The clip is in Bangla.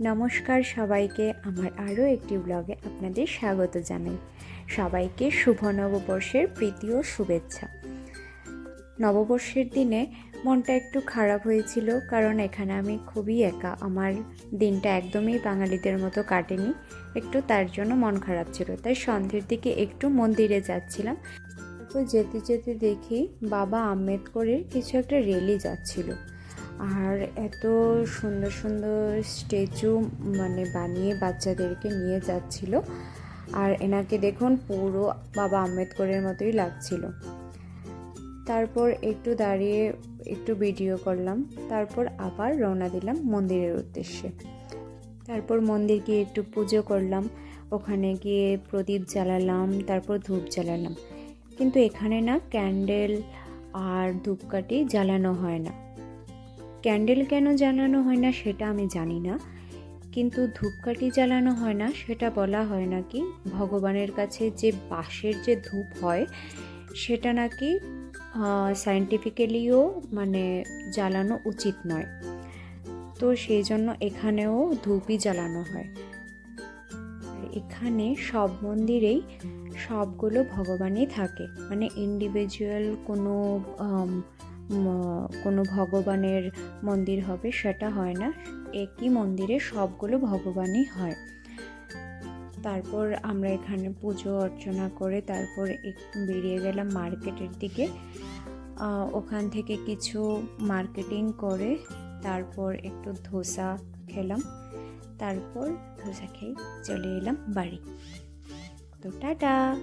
নমস্কার সবাইকে, আমার আরও একটি ব্লগে আপনাদের স্বাগত জানাই। সবাইকে শুভ নববর্ষের প্রীতি ও শুভেচ্ছা। নববর্ষের দিনে মনটা একটু খারাপ হয়েছিল, কারণ এখানে আমি খুবই একা। আমার দিনটা একদমই বাঙালিদের মতো কাটেনি, একটু তার জন্য মন খারাপ ছিল। তাই সন্ধ্যের দিকে একটু মন্দিরে যাচ্ছিলাম। যেতে যেতে দেখি বাবা আম্বেদকরের কিছু একটা রেলি যাচ্ছিল। আর এত সুন্দর সুন্দর স্ট্যাচু মানে বানিয়ে বাচ্চাদেরকে নিয়ে যাচ্ছিল। আর এনাকে দেখুন পুরো বাবা আম্বেদকরের মতোই লাগছিল। তারপর একটু দাঁড়িয়ে একটু ভিডিও করলাম, তারপর আবার রওনা দিলাম মন্দিরের উদ্দেশ্যে। তারপর মন্দির গিয়ে একটু পুজো করলাম, ওখানে গিয়ে প্রদীপ জ্বালালাম, তারপর ধূপ জ্বালালাম। কিন্তু এখানে না ক্যান্ডেল আর ধূপকাঠি জ্বালানো হয় না। ক্যান্ডেল কেন জ্বালানো হয় না সেটা আমি জানি না, কিন্তু ধূপকাঠি জ্বালানো হয় না সেটা বলা হয় নাকি? ভগবানের কাছে যে বাঁশের যে ধূপ হয়, সেটা নাকি সায়েন্টিফিক্যালিও মানে জ্বালানো উচিত নয়। তো সেই জন্য এখানেও ধূপই জ্বালানো হয়। এখানে সব মন্দিরেই সবগুলো ভগবানই থাকে। মানে ইন্ডিভিজুয়াল কোনো কোনো ভগবানের মন্দির হবে সেটা হয় না। একই মন্দিরে সবগুলো ভগবানই হয়। তারপর আমরা এখানে পুজো অর্চনা করে তারপর একটু বেরিয়ে গেলাম মার্কেটের দিকে। ওখান থেকে কিছু মার্কেটিং করে তারপর একটু ধোসা খেলাম। তারপর ধোসা খেয়ে চলে এলাম বাড়ি। তো টাটা!